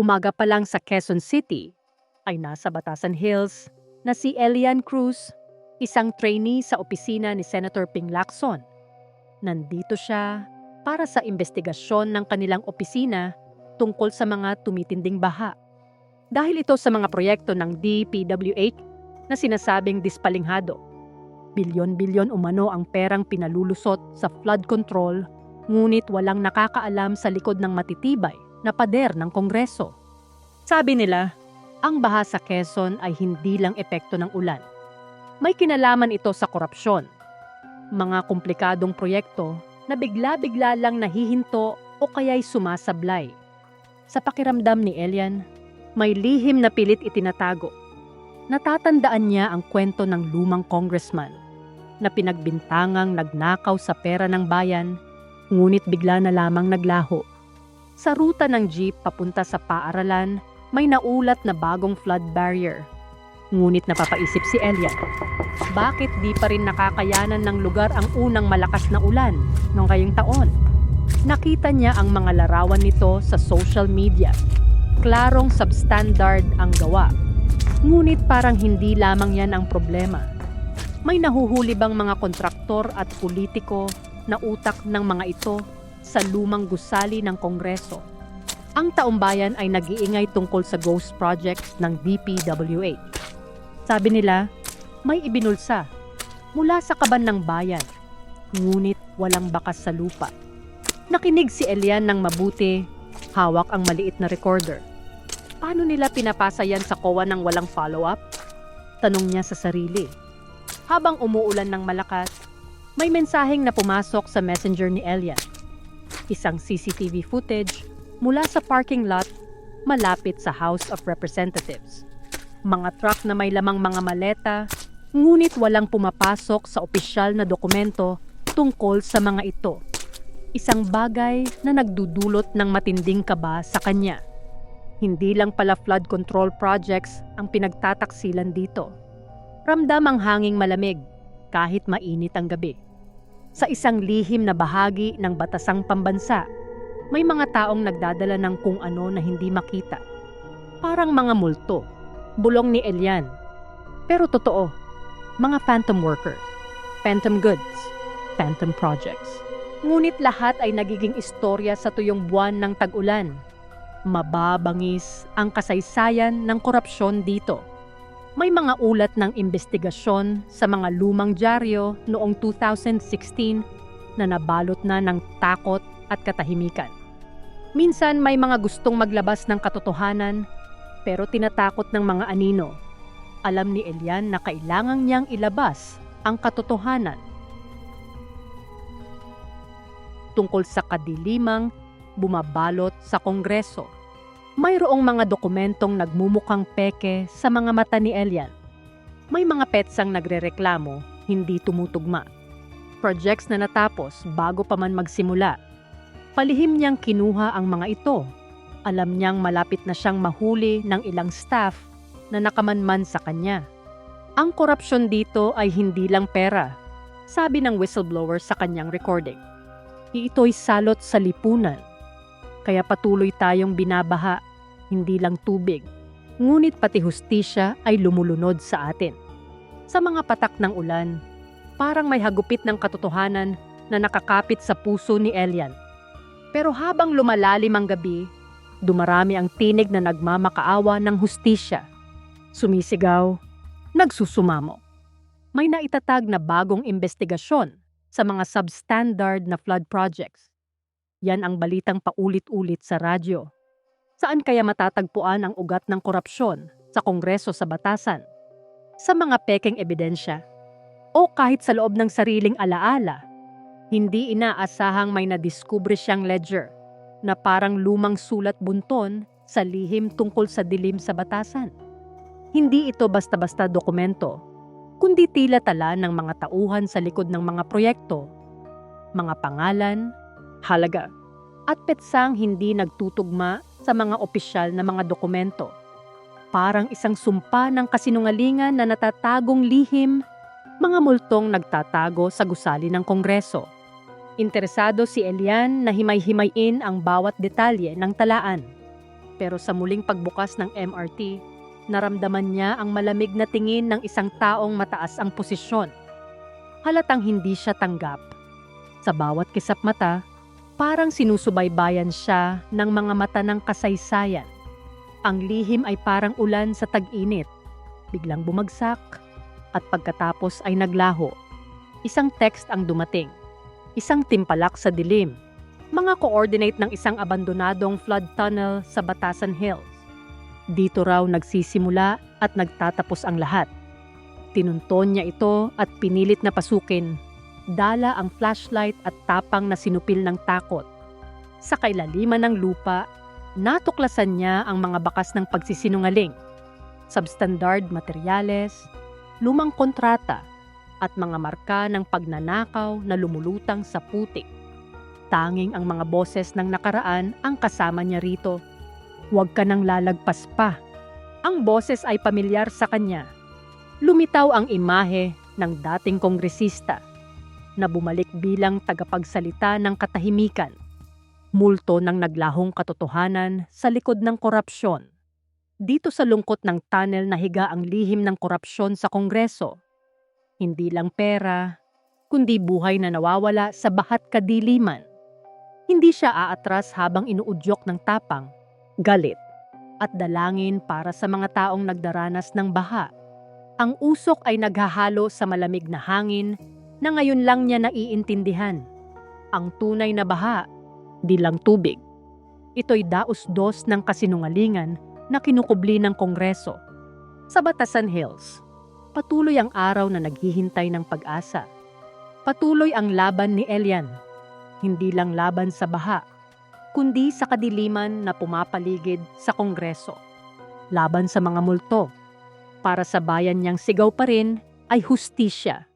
Umaga pa lang sa Quezon City ay nasa Batasan Hills na si Elian Cruz, isang trainee sa opisina ni Senator Ping Lacson. Nandito siya para sa investigasyon ng kanilang opisina tungkol sa mga tumitinding baha. Dahil ito sa mga proyekto ng DPWH na sinasabing dispalinghado. Bilyon-bilyon umano ang perang pinalulusot sa flood control, ngunit walang nakakaalam sa likod ng matitibay na pader ng Kongreso. Sabi nila, ang baha sa Quezon ay hindi lang epekto ng ulan. May kinalaman ito sa korupsyon. Mga komplikadong proyekto na bigla-bigla lang nahihinto o kaya'y sumasablay. Sa pakiramdam ni Elian, may lihim na pilit itinatago. Natatandaan niya ang kwento ng lumang congressman na pinagbintangang nagnakaw sa pera ng bayan, ngunit bigla na lamang naglaho. Sa ruta ng jeep papunta sa paaralan, may naulat na bagong flood barrier. Ngunit napapaisip si Elian, bakit di pa rin nakakayanan ng lugar ang unang malakas na ulan noong kayong taon? Nakita niya ang mga larawan nito sa social media. Klarong substandard ang gawa. Ngunit parang hindi lamang yan ang problema. May nahuhuli bang mga kontraktor at politiko na utak ng mga ito sa lumang gusali ng Kongreso? Ang taumbayan ay nag-iingay tungkol sa ghost project ng DPWH. Sabi nila, may ibinulsa mula sa kaban ng bayan, ngunit walang bakas sa lupa. Nakinig si Elian ng mabuti, hawak ang maliit na recorder. Paano nila pinapasa yan sa kowa ng walang follow-up? Tanong niya sa sarili. Habang umuulan ng malakas, may mensaheng na pumasok sa messenger ni Elian. Isang CCTV footage mula sa parking lot malapit sa House of Representatives. Mga truck na may lamang mga maleta, ngunit walang pumapasok sa opisyal na dokumento tungkol sa mga ito. Isang bagay na nagdudulot ng matinding kaba sa kanya. Hindi lang pala flood control projects ang pinagtataksilan dito. Ramdam ang hanging malamig kahit mainit ang gabi. Sa isang lihim na bahagi ng batasang pambansa, may mga taong nagdadala ng kung ano na hindi makita. Parang mga multo, bulong ni Elian. Pero totoo, mga phantom workers, phantom goods, phantom projects. Ngunit lahat ay nagiging istorya sa tuyong buwan ng tag-ulan. Mababangis ang kasaysayan ng korupsyon dito. May mga ulat ng investigasyon sa mga lumang dyaryo noong 2016 na nabalot na ng takot at katahimikan. Minsan may mga gustong maglabas ng katotohanan pero tinatakot ng mga anino. Alam ni Elian na kailangan niyang ilabas ang katotohanan tungkol sa kadilimang bumabalot sa Kongreso. Mayroong mga dokumentong nagmumukhang peke sa mga mata ni Elian. May mga petsang nagrereklamo, hindi tumutugma. Projects na natapos bago pa man magsimula. Palihim niyang kinuha ang mga ito. Alam niyang malapit na siyang mahuli ng ilang staff na nakamanman sa kanya. Ang korupsyon dito ay hindi lang pera, sabi ng whistleblower sa kanyang recording. Ito'y salot sa lipunan kaya patuloy tayong binabaha, hindi lang tubig, ngunit pati hustisya ay lumulunod sa atin. Sa mga patak ng ulan, parang may hagupit ng katotohanan na nakakapit sa puso ni Elian. Pero habang lumalalim ang gabi, dumarami ang tinig na nagmamakaawa ng hustisya. Sumisigaw, nagsusumamo. May naitatag na bagong investigasyon sa mga substandard na flood projects yan ang balitang paulit-ulit sa radyo. Saan kaya matatagpuan ang ugat ng korupsyon sa Kongreso sa Batasan? Sa mga pekeng ebidensya? O kahit sa loob ng sariling alaala? Hindi inaasahang may nadiskubre siyang ledger na parang lumang sulat bunton sa lihim tungkol sa dilim sa batasan. Hindi ito basta-basta dokumento, kundi tila tala ng mga tauhan sa likod ng mga proyekto, mga pangalan, halaga, at petsang hindi nagtutugma sa mga opisyal na mga dokumento. Parang isang sumpa ng kasinungalingan na natatagong lihim, mga multong nagtatago sa gusali ng Kongreso. Interesado si Elian na himay-himayin ang bawat detalye ng talaan. Pero sa muling pagbukas ng MRT, naramdaman niya ang malamig na tingin ng isang taong mataas ang posisyon. Halatang hindi siya tanggap. Sa bawat kisap mata, parang sinusubaybayan siya ng mga mata ng kasaysayan. Ang lihim ay parang ulan sa tag-init. Biglang bumagsak at pagkatapos ay naglaho. Isang text ang dumating. Isang timpalak sa dilim. Mga coordinate ng isang abandonadong flood tunnel sa Batasan Hills. Dito raw nagsisimula at nagtatapos ang lahat. Tinunton niya ito at pinilit na pasukin. Dala ang flashlight at tapang na sinupil ng takot. Sa kailaliman ng lupa, natuklasan niya ang mga bakas ng pagsisinungaling. Substandard materyales, lumang kontrata, at mga marka ng pagnanakaw na lumulutang sa putik. Tanging ang mga boses ng nakaraan ang kasama niya rito. Huwag ka nang lalagpas pa. Ang boses ay pamilyar sa kanya. Lumitaw ang imahe ng dating kongresista na bumalik bilang tagapagsalita ng katahimikan. Multo ng naglahong katotohanan sa likod ng korupsyon. Dito sa lungkot ng tunnel na higa ang lihim ng korupsyon sa Kongreso. Hindi lang pera, kundi buhay na nawawala sa bahat kadiliman. Hindi siya aatras habang inuudyok ng tapang, galit, at dalangin para sa mga taong nagdaranas ng baha. Ang usok ay naghahalo sa malamig na hangin na ngayon lang niya naiintindihan. Ang tunay na baha, di lang tubig. Ito'y daos-dos ng kasinungalingan na kinukubli ng Kongreso. Sa Batasan Hills, patuloy ang araw na naghihintay ng pag-asa. Patuloy ang laban ni Elian, hindi lang laban sa baha, kundi sa kadiliman na pumapaligid sa Kongreso. Laban sa mga multo, para sa bayan niyang sigaw pa rin ay hustisya